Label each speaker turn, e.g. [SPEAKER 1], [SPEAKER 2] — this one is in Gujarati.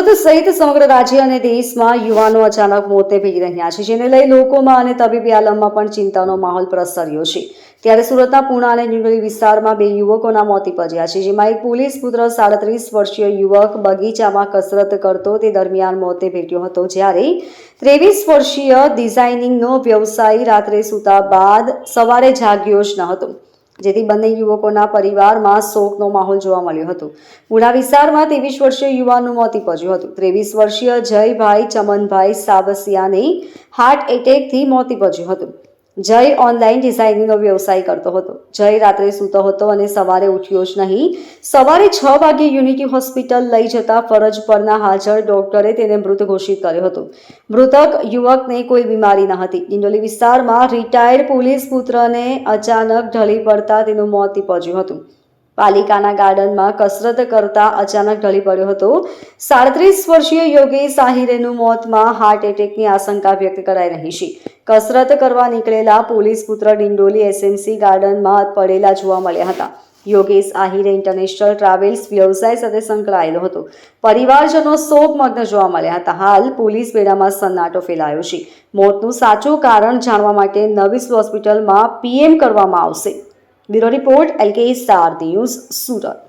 [SPEAKER 1] સુરત સહિત સમગ્ર રાજ્ય અને દેશમાં યુવાનો અચાનક મોતે ભેગી રહ્યા છે, જેને લઈ લોકોમાં અને તબીબી આલમમાં પણ ચિંતાનો માહોલ પ્રસર્યો છે. ત્યારે સુરતના પૂણા અને નિંગળી વિસ્તારમાં બે યુવકોના મોત નીપજ્યા છે, જેમાં એક પોલીસ પુત્ર, સાડત્રીસ વર્ષીય યુવક બગીચામાં કસરત કરતો તે દરમિયાન મોતે ભેટ્યો હતો. જ્યારે ત્રેવીસ વર્ષીય ડિઝાઇનિંગનો વ્યવસાયી રાત્રે સૂતા બાદ સવારે જાગ્યો જ ન હતો. જેથી બંને યુવકોના પરિવારમાં શોકનો માહોલ જોવા મળ્યો હતો. પુણા વિસ્તારમાં ત્રેવીસ વર્ષીય યુવાનનું મોત નીપજ્યું હતું. ત્રેવીસ વર્ષીય જયભાઈ ચમનભાઈ સાબસિયાને હાર્ટ એટેકથી મોત નીપજ્યું હતું. જય ઓનલાઈન ડિઝાઇનિંગનો વ્યવસાય કરતો હતો. જય રાત્રે સૂતો હતો અને સવારે ઉઠ્યો જ નહીં. સવારે છ વાગે યુનિટી હોસ્પિટલ લઈ જતા ફરજ પરના હાજર ડોક્ટરે તેને મૃત ઘોષિત કર્યો હતો. મૃતક યુવકને કોઈ બીમારી ન હતી. ડિંડોલી વિસ્તારમાં રિટાયર્ડ પોલીસ પુત્રને અચાનક ઢળી પડતા તેનું મોત નીપજ્યું હતું. પાલિકાના ગાર્ડનમાં કસરત કરતા અચાનક ઢળી પડ્યો હતો. સાડત્રીસ વર્ષીય યોગેશ આહિરેનું મોતમાં હાર્ટ એટેકની આશંકા વ્યક્ત કરાઈ રહી છે. કસરત કરવા નીકળેલા પોલીસ પુત્ર ડિંડોલી એસએમસી ગાર્ડનમાં પડેલા જોવા મળ્યા હતા. યોગેશ આહિરે ઇન્ટરનેશનલ ટ્રાવેલ્સ વ્યવસાય સાથે સંકળાયેલો હતો. પરિવારજનો શોકમગ્ન જોવા મળ્યા હતા. હાલ પોલીસ બેડામાં સન્નાટો ફેલાયો છે. મોતનું સાચું કારણ જાણવા માટે નવીસ હોસ્પિટલમાં પીએમ કરવામાં આવશે. Bureau report L K star news Surat